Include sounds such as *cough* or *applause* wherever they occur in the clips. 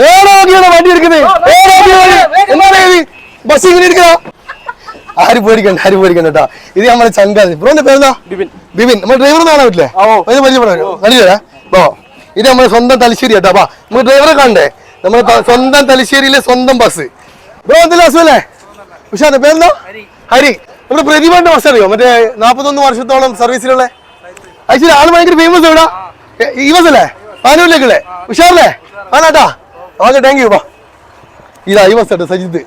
ഏടാ നോക്കിയാണോ വണ്ടി എടുക്കുന്നത്. എന്താണ് ഇത്? ബസ് ഇങ്ങനെ എടുക്കുക ആര് പേടിക്കണ്ട ആര് പേടിക്കണ്ട കേട്ടോ. ഇത് നമ്മളെ ചങ്കാണ് ബ്രോന്റെ പേരെന്താ? ബിബിൻ ബിബിൻ നമ്മൾ ഡ്രൈവർ കാണാൻ പറ്റില്ലേ? അത് ഓ. ഇത് സ്വന്തം തലശ്ശേരി കേട്ടോ. അപ്പാ നമുക്ക് ഡ്രൈവറെ കണ്ടേ നമ്മുടെ സ്വന്തം തലശ്ശേരിയിലെ സ്വന്തം ബസ് ബ്രോ എന്തെല്ലാം അസുഖല്ലേ ഉഷാദ് പേരെന്താ? ഹരി. നമ്മുടെ പ്രതിഭന്റെ ബസ് അറിയോ? മറ്റേ നാപ്പത്തൊന്ന് വർഷത്തോളം സർവീസിലുള്ള ആക്ച്വലി ആൾ ഭയങ്കര ഫേമസ് എവിടാ? ഈ ബസ് അല്ലേ? പാനൂരിലേക്കല്ലേ? ഉഷാറല്ലേ? ആണാട്ടാ. ഓക്കെ താങ്ക് യു വാ. ഇതാ ഈ ബസ് സജിത്.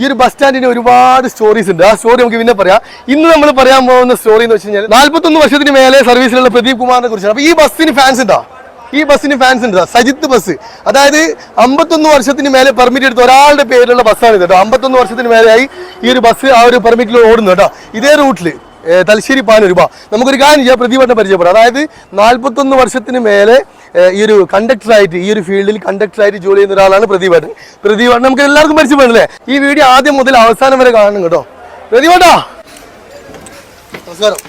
ഈ ഒരു ബസ് സ്റ്റാൻഡിന് ഒരുപാട് സ്റ്റോറീസ് ഉണ്ട്. ആ സ്റ്റോറി നമുക്ക് പിന്നെ പറയാം. ഇന്ന് നമ്മൾ പറയാൻ പോകുന്ന സ്റ്റോറി എന്ന് വെച്ച് കഴിഞ്ഞാൽ നാല്പത്തൊന്ന് വർഷത്തിന് മേലെ സർവീസിലുള്ള പ്രദീപ് കുമാറിനെ കുറിച്ചാണ്. അപ്പൊ ഈ ബസ്സിന് ഫാൻസ് ഉണ്ടോ? ഈ ബസ്സിന് ഫാൻസ് ഉണ്ട്? സജിത്ത് ബസ് അതായത് അമ്പത്തൊന്ന് വർഷത്തിന് മേലെ പെർമിറ്റ് എടുത്ത ഒരാളുടെ പേരിലുള്ള ബസ്സാണ് ഇത് കേട്ടോ. അമ്പത്തൊന്ന് വർഷത്തിന് മേലെയായി ഈ ഒരു ബസ് ആ ഒരു പെർമിറ്റിൽ ഓടുന്നു കേട്ടോ. ഇതേ റൂട്ടിൽ തലശ്ശേരി പാനൂർ രൂപ നമുക്കൊരു കാര്യം ചെയ്യാം. പ്രതിഭട്ടം പരിചയപ്പെടാം. അതായത് നാല്പത്തൊന്ന് വർഷത്തിന് മേലെ ഈ ഒരു കണ്ടക്ടറായിട്ട് ഈ ഒരു ഫീൽഡിൽ കണ്ടക്ടറായിട്ട് ജോലി ചെയ്യുന്ന ഒരാളാണ് പ്രതിഭട്ടൻ പ്രതിഭട്ടൻ നമുക്ക് എല്ലാവർക്കും പരിചയപ്പെടല്ലേ ഈ വീഡിയോ ആദ്യം മുതൽ അവസാനം വരെ കാണണം കേട്ടോ. പ്രതിഭട്ടാ നമസ്കാരം.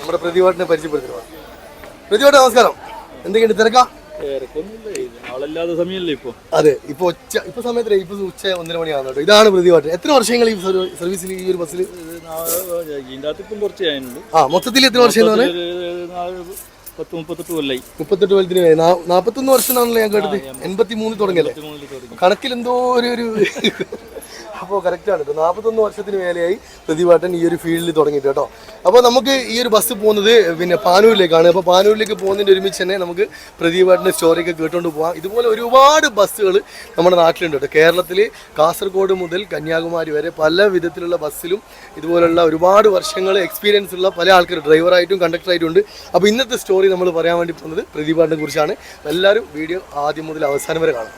നമ്മുടെ പ്രതിഭട്ടനെ പരിചയപ്പെടുത്തുക പ്രതിഭട്ട നമസ്കാരം. എന്തൊക്കെയുണ്ട്? തിരക്കാ? അതെ ഇപ്പൊ ഉച്ച ഇപ്പൊ സമയത്ത് ഇപ്പൊ ഉച്ച ഒന്നര മണിയാണ് ഇതാണ് പ്രതിഭട്ടൻ എത്ര വർഷങ്ങൾ ഈ സർവീസിൽ ഈ ഒരു ബസ്സിൽ ഇതിന്റെ അകത്ത് ഇപ്പം കുറച്ച് ആയിട്ടുണ്ട്. ആ മൊത്തത്തിൽ എത്ര വർഷം എന്ന് പറഞ്ഞാൽ ഒരു നാല് പത്ത് മുപ്പത്തെട്ട് കൊല്ലായി. മുപ്പത്തെട്ട് കൊല്ലത്തിന് മേലെ. നാപ്പത്തൊന്ന് വർഷം ആണല്ലോ ഞാൻ കേട്ടത്. എൺപത്തി മൂന്നിൽ തുടങ്ങിയല്ലേ? കണക്കിൽ എന്തോ ഒരു ഒരു അപ്പോൾ കറക്റ്റാണ് കേട്ടോ നാൽപ്പത്തൊന്ന് വർഷത്തിന് മേലെയായി പ്രതിഭാട്ടൻ ഈ ഒരു ഫീൽഡിൽ തുടങ്ങിയിട്ട് കേട്ടോ അപ്പോൾ നമുക്ക് ഈ ഒരു ബസ് പോകുന്നത് പിന്നെ പാനൂരിലേക്കാണ്. അപ്പോൾ പാനൂരിലേക്ക് പോകുന്നതിന്റെ ഒരുമിച്ച് തന്നെ നമുക്ക് പ്രതിഭാട്ടിന്റെ സ്റ്റോറിയൊക്കെ കേട്ടുകൊണ്ട് പോകാം ഇതുപോലെ ഒരുപാട് ബസ്സുകൾ നമ്മുടെ നാട്ടിലുണ്ട് കേട്ടോ കേരളത്തിൽ കാസർഗോഡ് മുതൽ കന്യാകുമാരി വരെ പല വിധത്തിലുള്ള ബസ്സിലും ഇതുപോലുള്ള ഒരുപാട് വർഷങ്ങൾ എക്സ്പീരിയൻസ് ഉള്ള പല ആൾക്കാർ ഡ്രൈവറായിട്ടും കണ്ടക്ടറായിട്ടും ഉണ്ട്. അപ്പോൾ ഇന്നത്തെ സ്റ്റോറി നമ്മൾ പറയാൻ വേണ്ടി പോകുന്നത് പ്രതിഭാട്ടിനെ കുറിച്ചാണ്. എല്ലാവരും വീഡിയോ ആദ്യം മുതൽ അവസാനം വരെ കാണാം.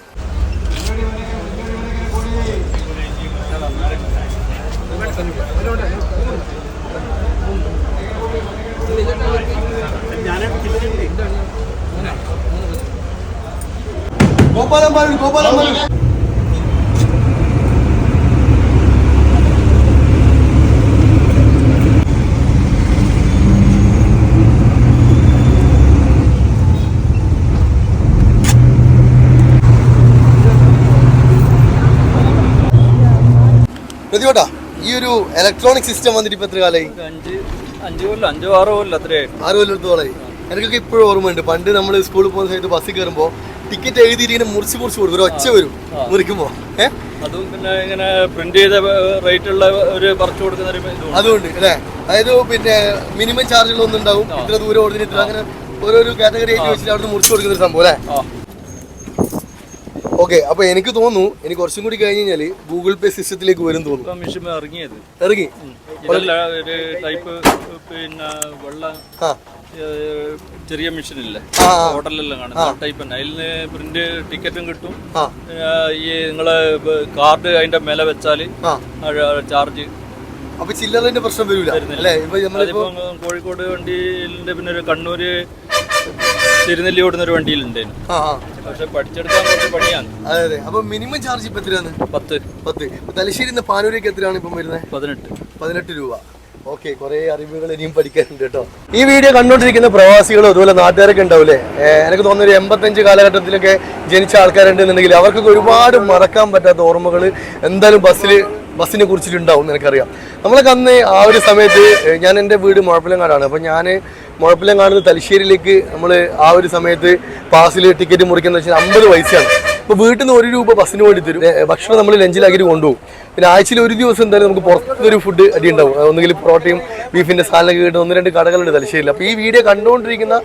ഗോപാലൻ പാലൂർ ഗോപാലൻ പാലൂർ പ്രതിവട്ടാ ഈ ഒരു ഇലക്ട്രോണിക് സിസ്റ്റം വന്നിട്ട് ഇപ്പൊ എത്ര കാലമായി അഞ്ച് കൊല്ലം അഞ്ചോ ആറോ കൊല്ലം അത്രേ ആറ് കൊല്ലത്തോളായി എനിക്കൊക്കെ ഇപ്പോഴും ഓർമ്മയുണ്ട്. പണ്ട് നമ്മൾ സ്കൂളിൽ പോകുന്ന സമയത്ത് ബസ്സിൽ കയറുമ്പോൾ ടിക്കറ്റ് എഴുതിയിട്ട് ഇങ്ങനെ മുറിച്ച് മുറിച്ച് കൊടുക്കും. ഒരു ഒച്ച വരും മുറിക്കുമ്പോൾ ഏഹ് അതും പിന്നെ ഇങ്ങനെ പ്രിന്റ് ചെയ്ത റേറ്റ് ഉള്ള ഒരു പറിച്ചു കൊടുക്കുന്ന ഒരു അതുകൊണ്ട് അല്ലേ? അതായത് പിന്നെ മിനിമം ചാർജുകളൊന്നും ഉണ്ടാവും. ഇത്ര ദൂരം ഓടുന്നതിന് ഇത്ര അങ്ങനെ ഓരോരോ കാറ്റഗറി ആയിട്ട് വെച്ചിട്ട് അവിടെ മുറിച്ച് കൊടുക്കുന്ന ഒരു സംഭവം അല്ലേ? ഓക്കെ അപ്പൊ എനിക്ക് തോന്നുന്നു എനിക്ക് കുറച്ചും കൂടി കഴിഞ്ഞ് കഴിഞ്ഞാൽ ഗൂഗിൾ പേ സിസ്റ്റത്തിലേക്ക് വരും തോന്നുന്നു. മിഷൻ ഇറങ്ങിയത്. ഇറങ്ങി? ടൈപ്പ് പിന്നെ വെള്ള ചെറിയ മെഷീനില്ലേ ഇല്ല? ഹോട്ടലെല്ലാം ഹോട്ടലിലെല്ലാം കാണും ടൈപ്പ് തന്നെ. അതിൽ പ്രിന്റ് ടിക്കറ്റും കിട്ടും. ഈ നിങ്ങൾ കാർഡ് അതിന്റെ മേലെ വെച്ചാൽ ചാർജ് അപ്പൊ ചില്ലറിന്റെ പ്രശ്നം വരില്ല കോഴിക്കോട് വണ്ടിന്റെ പിന്നെ ഒരു കണ്ണൂര് തിരുനെല്ലി ഓടുന്ന ഒരു വണ്ടിയിലുണ്ടായിരുന്നു ആ ആ. പക്ഷെ പഠിച്ചെടുക്കാൻ കുറച്ച് പണിയാണ്. അതെ അതെ. അപ്പൊ മിനിമം ചാർജ് ഇപ്പൊ എത്രയാണ്? പത്ത്. പത്ത്. ഇപ്പൊ തലശ്ശേരി നിന്ന് പാനൂരേക്ക് എത്രയാണ് ഇപ്പം വരുന്നത് പതിനെട്ട്. പതിനെട്ട് രൂപ. ഓക്കെ കുറെ അറിവുകൾ ഇനിയും പഠിക്കാനുണ്ട് കേട്ടോ. ഈ വീഡിയോ കണ്ടുകൊണ്ടിരിക്കുന്ന പ്രവാസികളും അതുപോലെ നാട്ടുകാരൊക്കെ ഉണ്ടാവില്ലേ ഏഹ് എനിക്ക് തോന്നുന്നു ഒരു എൺപത്തഞ്ച് കാലഘട്ടത്തിലൊക്കെ ജനിച്ച ആൾക്കാരുണ്ടെന്നുണ്ടെങ്കിൽ അവർക്കൊക്കെ ഒരുപാട് മറക്കാൻ പറ്റാത്ത ഓർമ്മകൾ എന്തായാലും ബസ്സിൽ ബസ്സിനെ കുറിച്ചിട്ടുണ്ടാവും എനിക്കറിയാം. നമ്മളൊക്കെ അന്ന് ആ ഒരു സമയത്ത് ഞാൻ എന്റെ വീട് മുഴപ്പിലങ്ങാടാണ്. അപ്പോൾ ഞാൻ മുഴപ്പിലങ്ങാട് തലശ്ശേരിയിലേക്ക് നമ്മൾ ആ ഒരു സമയത്ത് പാസിൽ ടിക്കറ്റ് മുറിക്കുന്ന വെച്ചാൽ അമ്പത് പൈസയാണ്. ഇപ്പോൾ വീട്ടിൽ നിന്ന് ഒരു രൂപ ബസ്സിന് വേണ്ടി തരും. ഭക്ഷണം നമ്മൾ ലഞ്ചിലാക്കി കൊണ്ടുപോകും. പിന്നെ ആഴ്ചയിൽ ഒരു ദിവസം എന്തായാലും നമുക്ക് പുറത്തൊരു ഫുഡ് അടി ഉണ്ടാവും. ഒന്നുകിൽ പൊറോട്ടയും ബീഫിന്റെ സാധനമൊക്കെ കിട്ടുന്ന ഒന്ന് രണ്ട് കടകളുണ്ട് തലശ്ശേരിയിൽ അപ്പോൾ ഈ വീഡിയോ കണ്ടുകൊണ്ടിരിക്കുന്ന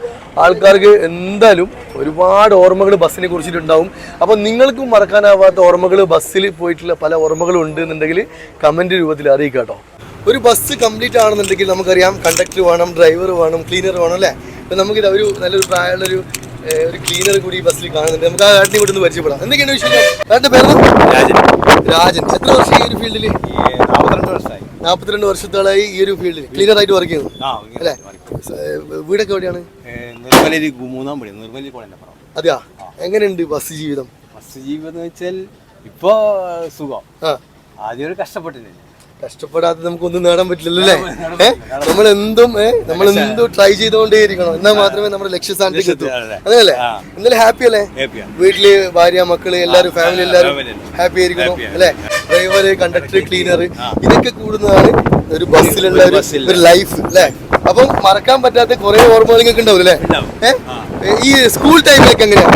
ആൾക്കാർക്ക് എന്തായാലും ഒരുപാട് ഓർമ്മകൾ ബസ്സിനെ കുറിച്ചിട്ടുണ്ടാവും അപ്പോൾ നിങ്ങൾക്കും മറക്കാനാവാത്ത ഓർമ്മകൾ ബസ്സിൽ പോയിട്ടുള്ള പല ഓർമ്മകളും ഉണ്ട് എന്നുണ്ടെങ്കിൽ കമന്റ് രൂപത്തിൽ അറിയിക്കാട്ടോ. ഒരു ബസ് കംപ്ലീറ്റ് ആണെന്നുണ്ടെങ്കിൽ നമുക്കറിയാം. കണ്ടക്ടർ വേണം ഡ്രൈവർ വേണം ക്ലീനർ വേണം അല്ലേ? അപ്പം നമുക്കിത് ഒരു നല്ലൊരു പ്രായമുള്ളൊരു ഒരു ക്ലീനർ കൂടി ഈ ബസ്സിൽ കാണുന്നുണ്ട്. നമുക്ക് ആ കാട്ടിനെ ഇവിടുന്ന് പരിചയപ്പെടാം. എന്തൊക്കെയാണ് വിഷയം കാട്ടിന്റെ പേര്? രാജൻ. രാജൻ. എത്ര വർഷം ഈ ഒരു ഫീൽഡിൽ നാൽപ്പത്തിരണ്ട് വർഷമായി. നാൽപ്പത്തിരണ്ട് വർഷത്തോളായി ഈ ഒരു ഫീൽഡിൽ ക്ലീനർ ആയിട്ട് വർക്ക് ചെയ്യുന്നു. അല്ലേ? വീടൊക്കെ എവിടെയാണ്? മൂന്നാം പടി നിർമ്മലി കോളേജിന്റെ അതെയാ? എങ്ങനെയുണ്ട് ബസ് ജീവിതം? ബസ് ജീവിതം എന്ന് വെച്ചാൽ ഇപ്പോ സുഖം. ആദ്യം ഒരു കഷ്ടപ്പെട്ടില്ല കഷ്ടപ്പെടാതെ നമുക്കൊന്നും നേടാൻ പറ്റില്ലല്ലേ ഏഹ് നമ്മൾ എന്തും ഏഹ് നമ്മൾ എന്തും ട്രൈ ചെയ്തുകൊണ്ടേയിരിക്കണം. എന്നാൽ മാത്രമേ നമ്മുടെ ലക്ഷ്യസ്ഥാനത്തേക്ക് എത്തൂ. അതല്ലേ എന്തായാലും ഇന്നലെ ഹാപ്പി അല്ലേ? വീട്ടിൽ ഭാര്യ മക്കൾ എല്ലാരും ഫാമിലി എല്ലാരും ഹാപ്പി ആയിരിക്കണം അല്ലെ? ഡ്രൈവർ കണ്ടക്ടർ ക്ലീനർ ഇതൊക്കെ കൂടുന്നതാണ് ഒരു ബസ്സിലുള്ള ഒരു ലൈഫ് അല്ലെ? അപ്പം മറക്കാൻ പറ്റാത്ത കുറെ ഓർമ്മകളൊക്കെ ഉണ്ടാവും അല്ലേ? ഏഹ് ഈ സ്കൂൾ ടൈമിലൊക്കെ എങ്ങനെയാ?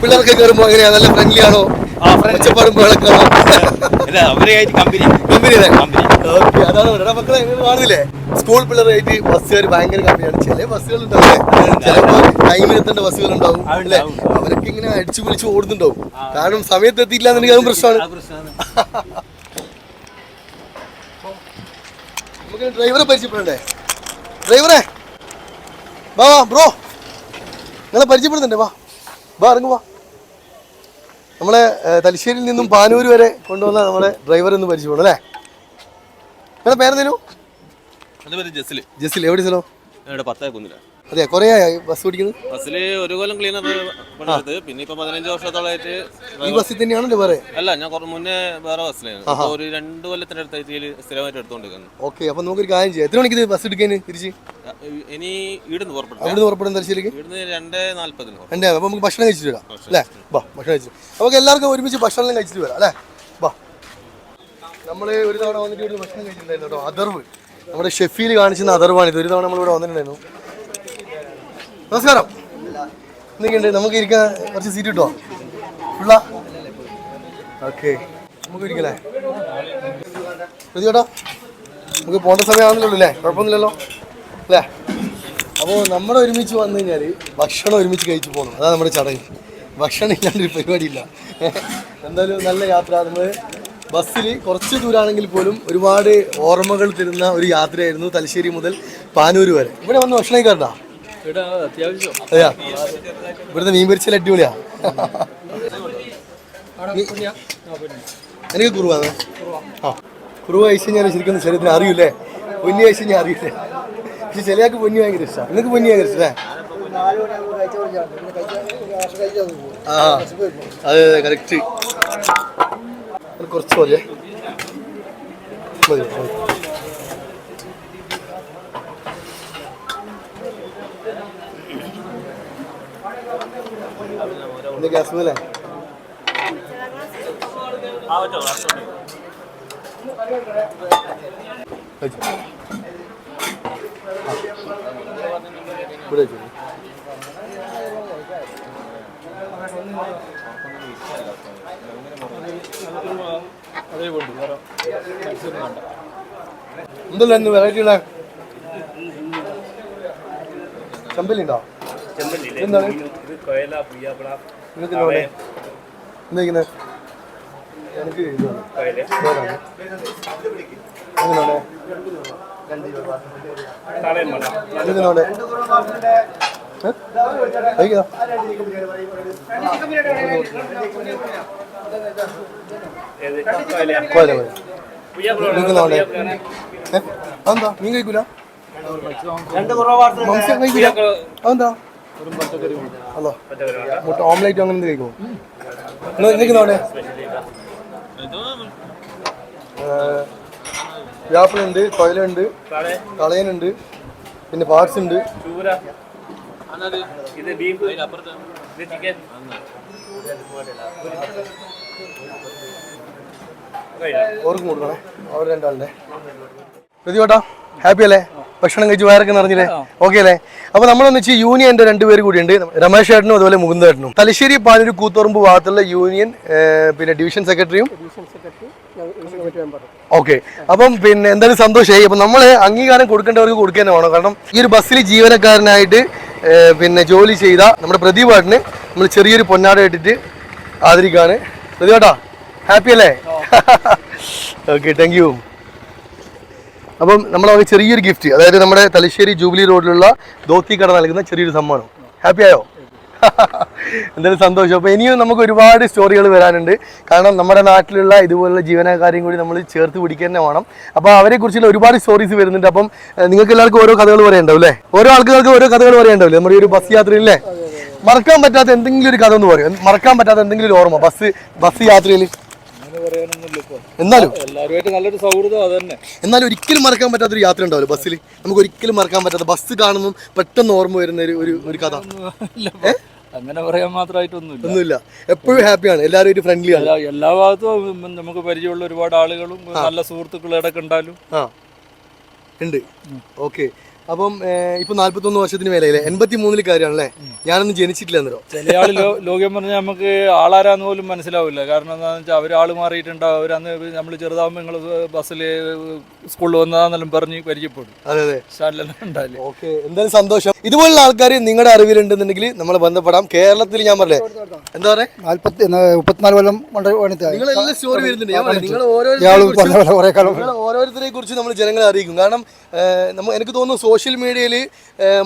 പിള്ളേർക്ക് കയറുമ്പോ എങ്ങനെയാ? നല്ല ഫ്രണ്ട്ലി ആണോ? ആ, friendly. ഒച്ചപ്പാടും ബഹളൊക്കെയാണോ *laughs* അല്ല അവരായിട്ട് കമ്പനി കമ്പനി കമ്പനി ഓക്കെ അതാണ് ഇവിടെ മക്കളെ നിങ്ങൾ കാണുന്നില്ലേ സ്കൂൾ പിള്ളേരായിട്ട് ബസ്സുകാർ ഭയങ്കര കമ്പനിയാണ് ചില ബസ്സുകൾ ഉണ്ടാവില്ലേ ചിലപ്പോൾ ടൈമിൽ എത്തേണ്ട ബസ്സുകൾ ഉണ്ടാവും അല്ലേ അവരൊക്കെ ഇങ്ങനെ അടിച്ചു പൊളിച്ച് ഓടുന്നുണ്ടാവും. കാരണം സമയത്ത് എത്തിയില്ല എന്നുണ്ടെങ്കിൽ അതും പ്രശ്നമാണ്. *laughs* നമുക്ക് ഡ്രൈവറെ പരിചയപ്പെടണ്ടേ? ഡ്രൈവറെ വാ വാ ബ്രോ നിങ്ങളെ പരിചയപ്പെടുന്നുണ്ടേ വാ. വാ ഇറങ്ങു വാ. നമ്മളെ തലശ്ശേരിയിൽ നിന്നും പാനൂര് വരെ കൊണ്ടുവന്ന നമ്മുടെ ഡ്രൈവർ എന്ന് പരിചയപ്പെടും അല്ലേ? നിങ്ങളുടെ പേരെന്തേലും ജസ്സിൽ ജസ്സിൽ ജസിൽ ജസിൽ എവിടെ സ്ഥലം പത്തായ പത്താക്കുന്നില്ല അതെ കുറേ ബസ് ഓടിക്കുന്നത് ബസ്സിൽ ഒരു കൊല്ലം ക്ലീനർ പണിയെടുത്ത് പിന്നെ ഇപ്പൊ പതിനഞ്ച് വർഷത്തോളമായിട്ട് ഈ ബസ്സിൽ തന്നെയാണല്ലോ വേറെ? അല്ല ഞാൻ കുറച്ച് മുന്നേ വേറെ ബസ്സിലായിരുന്നു. ഒരു രണ്ട് കൊല്ലത്തിന്റെ അടുത്തായിട്ട് സ്ഥിരമായിട്ട് എടുത്തോണ്ടിരിക്കുന്നു. ഓക്കെ അപ്പൊ നമുക്കൊരു കാര്യം ചെയ്യാം. എത്ര മണിക്ക് ബസ് എടുക്കാൻ തിരിച്ച്? ഇനി ഇവിടുന്ന് പുറപ്പെടും. ഇവിടുന്ന് പുറപ്പെടും തലശ്ശേരിക്ക്? ഇവിടുന്ന് രണ്ടേ നാല്പതിന്. എന്റെ അപ്പൊ നമുക്ക് ഭക്ഷണം കഴിച്ചിട്ട് വരാം. അല്ലേ? വാ ഭക്ഷണം കഴിച്ചിട്ട് നമുക്ക് എല്ലാവർക്കും ഒരുമിച്ച് ഭക്ഷണം കഴിച്ചിട്ട് വരാം അല്ലേ? ബാ. നമ്മൾ ഒരു തവണ വന്നിട്ട് ഇവിടുന്ന് ഭക്ഷണം കഴിച്ചിട്ടുണ്ടായിരുന്നു കേട്ടോ അതർവ്. നമ്മുടെ ഷെഫീൽ കാണിച്ചിരുന്ന അതർവാണ് ഇത്. ഒരു തവണ നമ്മൾ ഇവിടെ വന്നിട്ടുണ്ടായിരുന്നു. നമസ്കാരം. എന്തൊക്കെയുണ്ട്? നമുക്ക് ഇരിക്കാൻ കുറച്ച് സീറ്റ് കിട്ടുമോ ഫുള്ളാ ഓക്കെ നമുക്ക് ഇരിക്കല്ലേ ചേട്ടാ നമുക്ക് പോകേണ്ട സമയമാണല്ലോ അല്ലേ കുഴപ്പമൊന്നുമില്ലല്ലോ? അല്ലേ? അപ്പോൾ നമ്മൾ ഒരുമിച്ച് വന്നു കഴിഞ്ഞാൽ ഭക്ഷണം ഒരുമിച്ച് കഴിച്ചു പോകണം അതാണ് നമ്മുടെ ചടങ്ങ്. ഭക്ഷണം ഇല്ലാണ്ടൊരു പരിപാടിയില്ല. എന്തായാലും നല്ല യാത്ര. നമ്മൾ ബസ്സിൽ കുറച്ച് ദൂരാണെങ്കിൽ പോലും ഒരുപാട് ഓർമ്മകൾ തരുന്ന ഒരു യാത്രയായിരുന്നു തലശ്ശേരി മുതൽ പാനൂർ വരെ. ഇവിടെ വന്ന് ഭക്ഷണം കഴിക്കാറുണ്ടോ? അതെയാ? ഇവിടുത്തെ മീൻ പൊരിച്ചാൽ അടിപൊളിയാ. എനിക്ക് കുറുവാണ് ആ. കുറുവ കഴിച്ച് ഞാൻ ശരിക്കും ശരീരത്തിന് അറിയില്ലേ? പൊന്നി കഴിച്ച് ഞാൻ അറിയില്ലേ? പക്ഷെ ചിലയാൾക്ക് പൊന്നി ഭയങ്കര ഇഷ്ടമാണ് നിങ്ങൾക്ക് പൊന്നി ഭയങ്കര ഇഷ്ടമേ ആ അതെ അതെ കറക്റ്റ് കുറച്ച് പോലെ മതി മതി ഇന്ന് ഗ്യാസ് മേലേ കഴിച്ചോ. ആ. ഇവിടെ വെച്ചോ. അതേ കൊണ്ട് വേറെ maximum വേണ്ട. എന്തല്ല ഇന്ന് വെറൈറ്റി ഉള്ള? ചെമ്പല്ലി ഉണ്ടോ എന്താണ്? നിങ്ങൾക്ക് എന്താ എനിക്ക് ഇതാണ്. എങ്ങനെയാണ്? ഏ? അതെന്താ? മീൻ കഴിക്കൂല? അതെന്താ? അതോ മുട്ട ഓംലേറ്റ് അങ്ങനെ എന്ത് കഴിക്കുമോ നിങ്ങൾക്ക് അവിടെ വ്യാപ്പിളുണ്ട് കൊയലുണ്ട് കളയനുണ്ട് പിന്നെ പാർട്സ് ഉണ്ട് ഓർക്കും കൊടുക്കണേ. അവർ രണ്ടാളുടെ. പ്രതിയോട്ടാ ഹാപ്പി അല്ലേ? ഭക്ഷണം കഴിച്ച് വയറൊക്കെ നിറഞ്ഞില്ലേ? ഓക്കെ അല്ലേ? അപ്പൊ നമ്മളൊന്ന് വെച്ച് യൂണിയന്റെ രണ്ടുപേര് കൂടിയുണ്ട്. രമേശ് ഏട്ടനും അതുപോലെ മുകുന്ദേട്ടനും. തലശ്ശേരി പാലൂർ കൂത്തുറമ്പ് ഭാഗത്തുള്ള യൂണിയൻ പിന്നെ ഡിവിഷൻ സെക്രട്ടറിയും ഓക്കെ അപ്പം പിന്നെ എന്തായാലും സന്തോഷമായി അപ്പം നമ്മൾ അംഗീകാരം കൊടുക്കേണ്ടവർക്ക് കൊടുക്കാൻ വേണം. കാരണം ഈ ഒരു ബസ്സിൽ ജീവനക്കാരനായിട്ട് പിന്നെ ജോലി ചെയ്ത നമ്മുടെ പ്രതിഭാട്ടിന് നമ്മൾ ചെറിയൊരു പൊന്നാട ഇട്ടിട്ട് ആദരിക്കാണ്. പ്രതിഭാട്ടാ ഹാപ്പി അല്ലേ? ഓക്കെ താങ്ക് യു അപ്പം നമ്മൾ അവർക്ക് ചെറിയൊരു ഗിഫ്റ്റ് അതായത് നമ്മുടെ തലശ്ശേരി ജൂബിലി റോഡിലുള്ള ധോത്തി കട നൽകുന്ന ചെറിയൊരു സമ്മാനം ഹാപ്പി ആയോ? *laughs* എന്തായാലും സന്തോഷം. അപ്പോൾ ഇനിയും നമുക്ക് ഒരുപാട് സ്റ്റോറികൾ വരാനുണ്ട്. കാരണം നമ്മുടെ നാട്ടിലുള്ള ഇതുപോലുള്ള ജീവനക്കാരെയും കൂടി നമ്മൾ ചേർത്ത് പിടിക്കുക തന്നെ വേണം. അപ്പോൾ അവരെക്കുറിച്ചുള്ള ഒരുപാട് സ്റ്റോറീസ് വരുന്നുണ്ട്. അപ്പം നിങ്ങൾക്ക് എല്ലാവർക്കും ഓരോ കഥകൾ പറയാനുണ്ടാവും അല്ലേ? ഓരോ ആൾക്കാർക്ക് ഓരോ കഥകൾ പറയണ്ടാവില്ലേ നമ്മുടെ ഒരു ബസ് യാത്രയില്ലേ മറക്കാൻ പറ്റാത്ത എന്തെങ്കിലും ഒരു കഥ ഒന്ന് പറയും. മറക്കാൻ പറ്റാത്ത എന്തെങ്കിലും ഒരു ഓർമ്മ? ബസ് ബസ് യാത്രയിൽ എന്നാലും. എല്ലാവരുമായിട്ട് നല്ലൊരു സൗഹൃദം എന്നാലും ഒരിക്കലും മറക്കാൻ പറ്റാത്തൊരു യാത്ര ഉണ്ടാവില്ല ബസ്സിൽ? നമുക്ക് ഒരിക്കലും മറക്കാൻ പറ്റാത്ത ബസ് കാണുമ്പോൾ പെട്ടെന്ന് ഓർമ്മ വരുന്ന ഒരു ഒരു കഥ. അങ്ങനെ പറയാൻ മാത്രമായിട്ടൊന്നുമില്ല. ഒന്നുമില്ല. എപ്പോഴും ഹാപ്പിയാണ്. എല്ലാവരും ഒരു ഫ്രണ്ട്ലി ആണ്. എല്ലാ- ഭാഗത്തും നമുക്ക് പരിചയമുള്ള ഒരുപാട് ആളുകളും നല്ല സുഹൃത്തുക്കളും ഇടയ്ക്ക് ഉണ്ടാലും ആ. ഉണ്ട്. ഓക്കെ. അപ്പം ഇപ്പൊ നാല്പത്തൊന്ന് വർഷത്തിന് മേലെ എൺപത്തി മൂന്നിൽ കാര്യമാണല്ലേ ഞാനൊന്നും ജനിച്ചിട്ടില്ല എന്നോ ചില ആൾ ലോകം പറഞ്ഞാൽ നമുക്ക് ആളാരാന്ന് പോലും മനസ്സിലാവില്ല. കാരണം എന്താണെന്ന് വെച്ചാൽ അവർ ആൾ മാറിയിട്ടുണ്ടാവും അവരന്ന് നമ്മൾ ചെറുതാകുമ്പോൾ നിങ്ങൾ ബസ്സിൽ സ്കൂളിൽ വന്നതാന്നെല്ലാം പറഞ്ഞ് പരിചയപ്പെടും. അതെ അതെ. ഓക്കെ എന്തായാലും സന്തോഷം. ഇതുപോലുള്ള ആൾക്കാർ നിങ്ങളുടെ അറിവിലുണ്ടെന്നുണ്ടെങ്കിൽ നമ്മൾ ബന്ധപ്പെടാം. കേരളത്തിൽ ഞാൻ പറഞ്ഞേ എന്താ പറയാ നാല്പത്തി മുപ്പത്തിനാല് കൊല്ലം സ്റ്റോറി വരുന്നുണ്ട്. ഞാൻ പറയാം, നിങ്ങൾ ഇയാളും ഓരോരുത്തരെ കുറിച്ച് നമ്മൾ ജനങ്ങളെ അറിയിക്കും. കാരണം നമ്മൾ എനിക്ക് തോന്നുന്നു സോഷ്യൽ മീഡിയയിൽ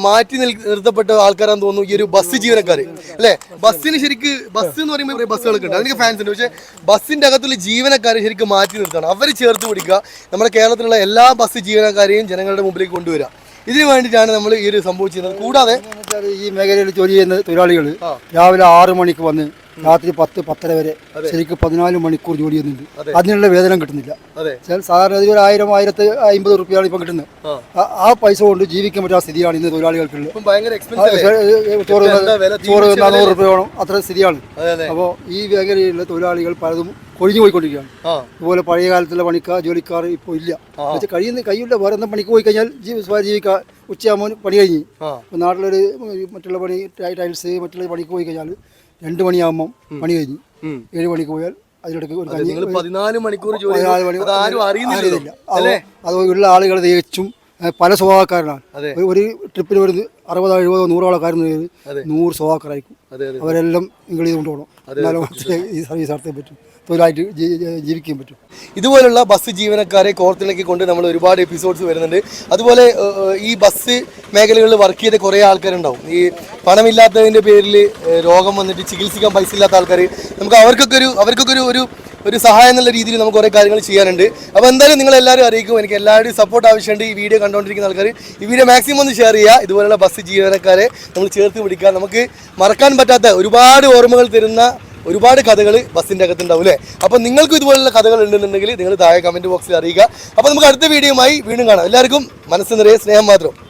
മാറ്റി നിൽ- നിർത്തപ്പെട്ട ആൾക്കാരാന്ന് തോന്നുന്നു ഈ ഒരു ബസ് ജീവനക്കാർ അല്ലേ? ബസ്സിന് ശരിക്ക് ബസ് എന്ന് പറയുമ്പോൾ കുറേ ബസ്സുകളൊക്കെ ഉണ്ട്. അതിനൊക്കെ ഫാൻസ് ഉണ്ട്. പക്ഷേ ബസ്സിന്റെ അകത്തുള്ള ജീവനക്കാരെ ശരിക്കും മാറ്റി നിർത്തണം. അവർ ചേർത്ത് പിടിക്കുക. നമ്മുടെ കേരളത്തിലുള്ള എല്ലാ ബസ് ജീവനക്കാരെയും ജനങ്ങളുടെ മുമ്പിലേക്ക് കൊണ്ടുവരിക. ഇതിനു വേണ്ടിയിട്ടാണ് നമ്മൾ ഈ ഒരു സംഭവിച്ചിരുന്നത് കൂടാതെ ഈ മേഖലയിൽ ജോലി ചെയ്യുന്ന തൊഴിലാളികൾ രാവിലെ ആറ് മണിക്ക് വന്ന് രാത്രി പത്ത് പത്തര വരെ ശരിക്കും പതിനാല് മണിക്കൂർ ജോലി ചെയ്യുന്നുണ്ട്. അതിനുള്ള വേതനം കിട്ടുന്നില്ല. സാധാരണ ഒരു ആയിരം ആയിരത്തി അമ്പത് റുപ്യാണ് ഇപ്പം കിട്ടുന്നത്. ആ- പൈസ കൊണ്ട് ജീവിക്കാൻ പറ്റാത്ത സ്ഥിതിയാണ് ഇന്ന് തൊഴിലാളികൾക്കുള്ളത്. ചോറ് ചോറ് നാനൂറ് റുപ്യ വേണം. അത്ര സ്ഥിതിയാണ്. അപ്പോൾ ഈ മേഖലയിലുള്ള തൊഴിലാളികൾ പലതും കൊഴിഞ്ഞു പോയിക്കൊണ്ടിരിക്കുകയാണ്. അതുപോലെ പഴയ കാലത്തുള്ള പണിക്കാർ ജോലിക്കാർ ഇപ്പോൾ ഇല്ല. പക്ഷേ കഴിയുന്ന കൈയുള്ള വേറെ എന്തെങ്കിലും പണിക്ക് പോയി കഴിഞ്ഞാൽ ജീവി ജീവിക്കാൻ ഉച്ചയാകുമ്പോൾ പണി കഴിഞ്ഞ്. നാട്ടിലൊരു മറ്റുള്ള പണി ടൈൽസ് മറ്റുള്ള പണിക്ക് പോയി കഴിഞ്ഞാൽ രണ്ട് മണിയാകുമ്പം പണി കഴിഞ്ഞു. ഏഴ് മണിക്ക് പോയാൽ അതിനിടയ്ക്ക് ഒരു കഞ്ഞി പതിനാല് മണിക്കൂർ ജോലി മണി ആരും അറിയുന്നില്ല. അല്ലേ? അത് അത് ഉള്ള ആളുകൾ തികച്ചും പല സ്വഭാവക്കാരനാണ്. ഒരു ഒരു- ഒരു അറുപതോ എഴുപതോ നൂറോ കാര്യം. നൂറ് സ്വഭാവക്കാരായിരിക്കും. അവരെല്ലാം ഇംഗ്ലീഷ് കൊണ്ടുപോകണം. എന്നാലും ഈ സർവീസ് നടത്താൻ പറ്റും. തൊഴിലായിട്ട് ജീവിക്കാൻ പറ്റും. ഇതുപോലുള്ള ബസ് ജീവനക്കാരെ കോർത്തിലേക്ക് കൊണ്ട് നമ്മൾ ഒരുപാട് എപ്പിസോഡ്സ് വരുന്നുണ്ട്. അതുപോലെ ഈ ബസ് മേഖലകളിൽ വർക്ക് ചെയ്ത കുറേ ആൾക്കാരുണ്ടാവും. ഈ പണമില്ലാത്തതിന്റെ പേരിൽ രോഗം വന്നിട്ട് ചികിത്സിക്കാൻ പൈസ ഇല്ലാത്ത ആൾക്കാർ നമുക്ക് അവർക്കൊക്കെ ഒരു അവർക്കൊക്കെ ഒരു ഒരു ഒരു സഹായം എന്നുള്ള രീതിയിൽ നമുക്ക് കുറേ കാര്യങ്ങൾ ചെയ്യാനുണ്ട്. അപ്പോൾ എന്തായാലും നിങ്ങൾ എല്ലാവരും അറിയിക്കും. എനിക്ക് എല്ലാവരുടെയും സപ്പോർട്ട് ആവശ്യമുണ്ട്. ഈ വീഡിയോ കണ്ടുകൊണ്ടിരിക്കുന്ന ആൾക്കാർ ഈ വീഡിയോ മാക്സിമം ഒന്ന് ഷെയർ ചെയ്യുക. ഇതുപോലുള്ള ബസ് ജീവനക്കാരെ നമ്മൾ ചേർത്ത് പിടിക്കുക. നമുക്ക് മറക്കാൻ പറ്റാത്ത ഒരുപാട് ഓർമ്മകൾ തരുന്ന ഒരുപാട് കഥകൾ ബസ്സിന്റെ അകത്തുണ്ടാവും അല്ലേ? അപ്പോൾ നിങ്ങൾക്കും ഇതുപോലുള്ള കഥകൾ ഉണ്ടെന്നുണ്ടെങ്കിൽ നിങ്ങൾ താഴെ കമന്റ് ബോക്സിൽ അറിയിക്കുക. അപ്പോൾ നമുക്ക് അടുത്ത വീഡിയോയുമായി വീണ്ടും കാണാം. എല്ലാവർക്കും മനസ്സ് നിറയെ സ്നേഹം മാത്രം.